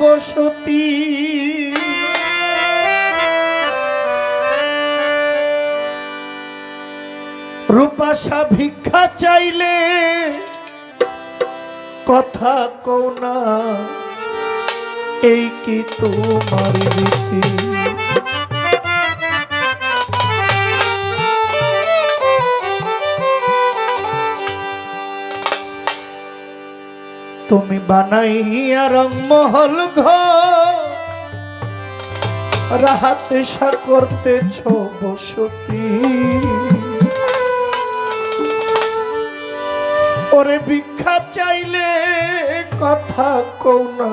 বসতি রূপাশা ভিক্ষা চাইলে কথা কও না এই কি তোমার রীতি? তুমি বানাইয়া রংমহল ঘর। রাহাতে সা করতেছ বসতি। ওরে ভিক্ষা চাইলে কথা কও না,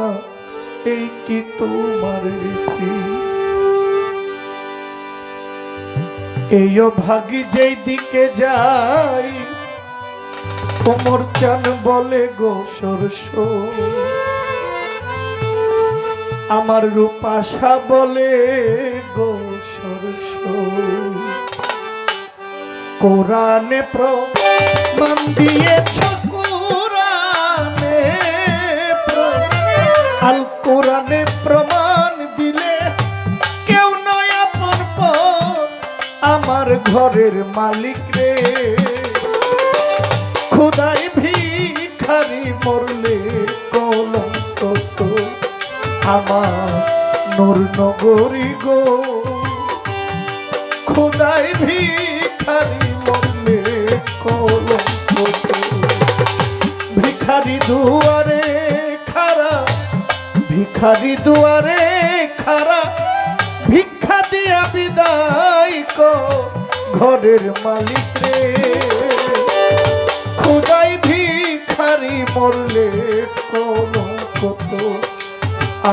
এই কি তোমার রীতি? এইও ভাগি যেই দিকে যাই কোমর চান বলে গো সরস আমার রূপাশা বলে গো সরস কোরআনে প্রমাণ দিয়েছ, কোরআনে আল কোরআনে প্রমাণ দিলে কেউ নয় আপন আমার ঘরের মালিক রে। খোদাই ভিখারি মরলে কলঙ্ক তো আমার নূর নগরী গো খোদাই ভিখারি মরলে কলঙ্ক তো ভিখারি দুয়ারে খারা ভিখারি দুয়ারে খারা ভিক্ষা দিয়া বিদায় কো ঘরের মালিক রে খুদাই ভিখারি মরলে কোন কত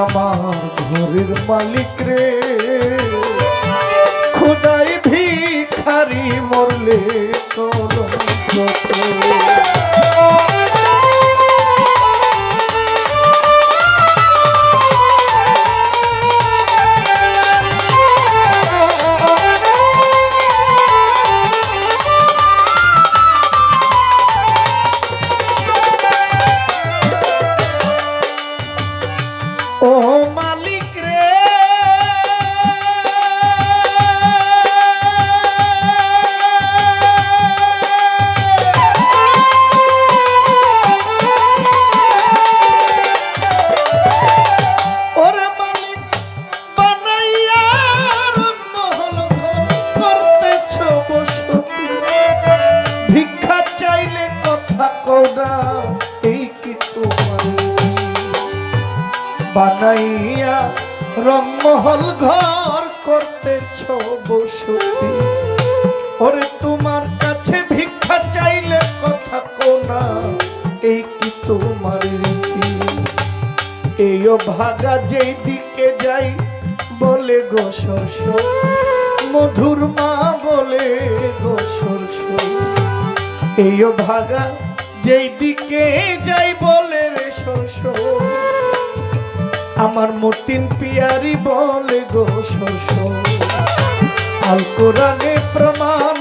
আমার ঘরের মালিক রে। খুদাই ভিখারি মরলে কোন কত 오 করতেছ বসতি? ওরে, তোমার কাছে ভিক্ষা চাইলে কথা কোনা এই কি তোমার রীতি? এইও ভাগা যেই দিকে যাই বলে গো সরস মধুর মা বলে গো সরস এইও ভাগা যেই দিকে যাই বলে রে সরস আমার মতিন পিয়ারি বলে গো শোষ আল কোরআনে প্রমাণ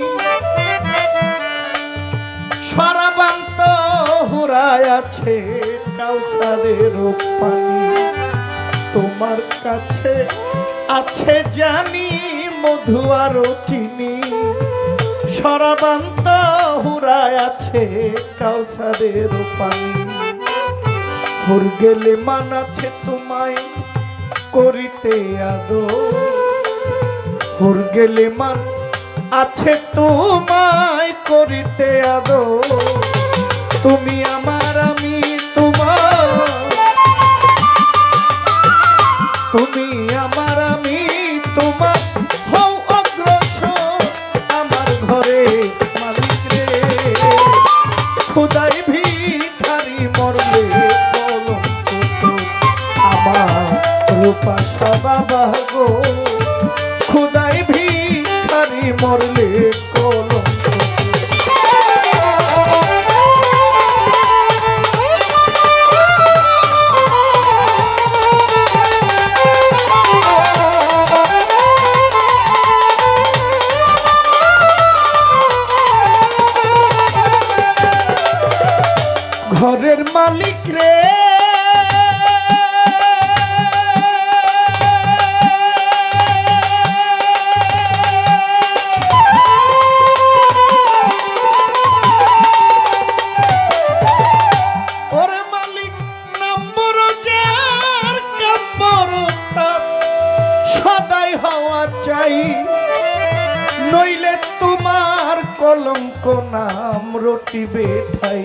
চিনি সরাবান্ত হুরায় আছে কাউসারের পানি তোমার কাছে আছে জানি, মধু আর চিনি। সরাবান্ত হুরায় আছে কাউসারের পানি হুর গেলে মান আছে তোমায় করিতে আদো হুর গেলে মান আছে তোমায় করিতে আদো তুমি আমার, আমি তোমার। তুমি আমার, আমি তোমার। হও অগ্রসর আমার ঘরে মালিক রে। খুদাই ভিখারি মরলে আমার রূপা বাবা গো চাই। নইলে তোমার কলঙ্ক নাম রটিবে ঠাই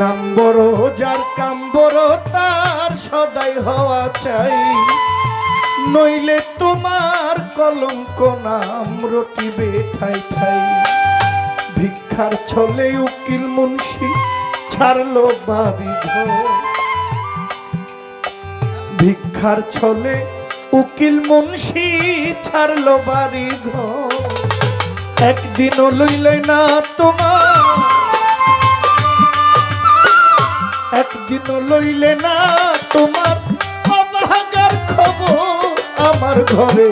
নাম বড়, যার কাম বড়, তার সদাই হওয়া চাই। নইলে তোমার কলঙ্ক নাম রটিবে ঠাই ঠাই। ভিক্ষার ছলে উকিল মুন্সি ছাড়লো বাড়ি ভিক্ষার ছলে উকিল মুন্সি ছাড়লো বাড়ি ঘর। একদিনও লইলে না তোমার। একদিনও লইলে না তোমার। খবর আমার ঘরে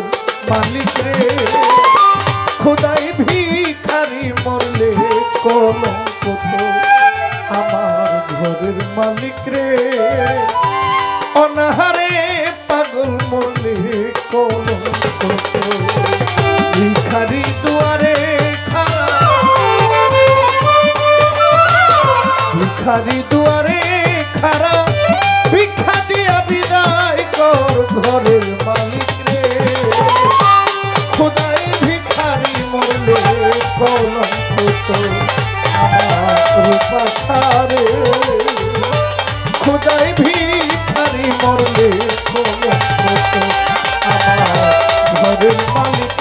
মালিক রে। খোদাই ভিখারি মরলে তো আমার ঘরের মালিক রে। ভিখারি দুয়ারে খারা ভিক্ষা দিয়া বিদায় কর ঘরের মালিক রে। খোদাই ভিখারি মরলে কলঙ্ক তো রূপা সারে। খোদাই ভিখারি মরলে কলঙ্ক তো আমার ঘরের মালিক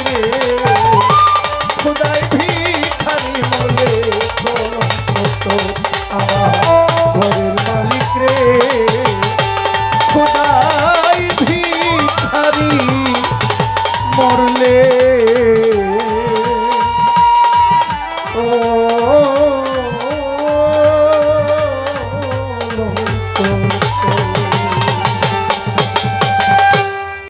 মরলে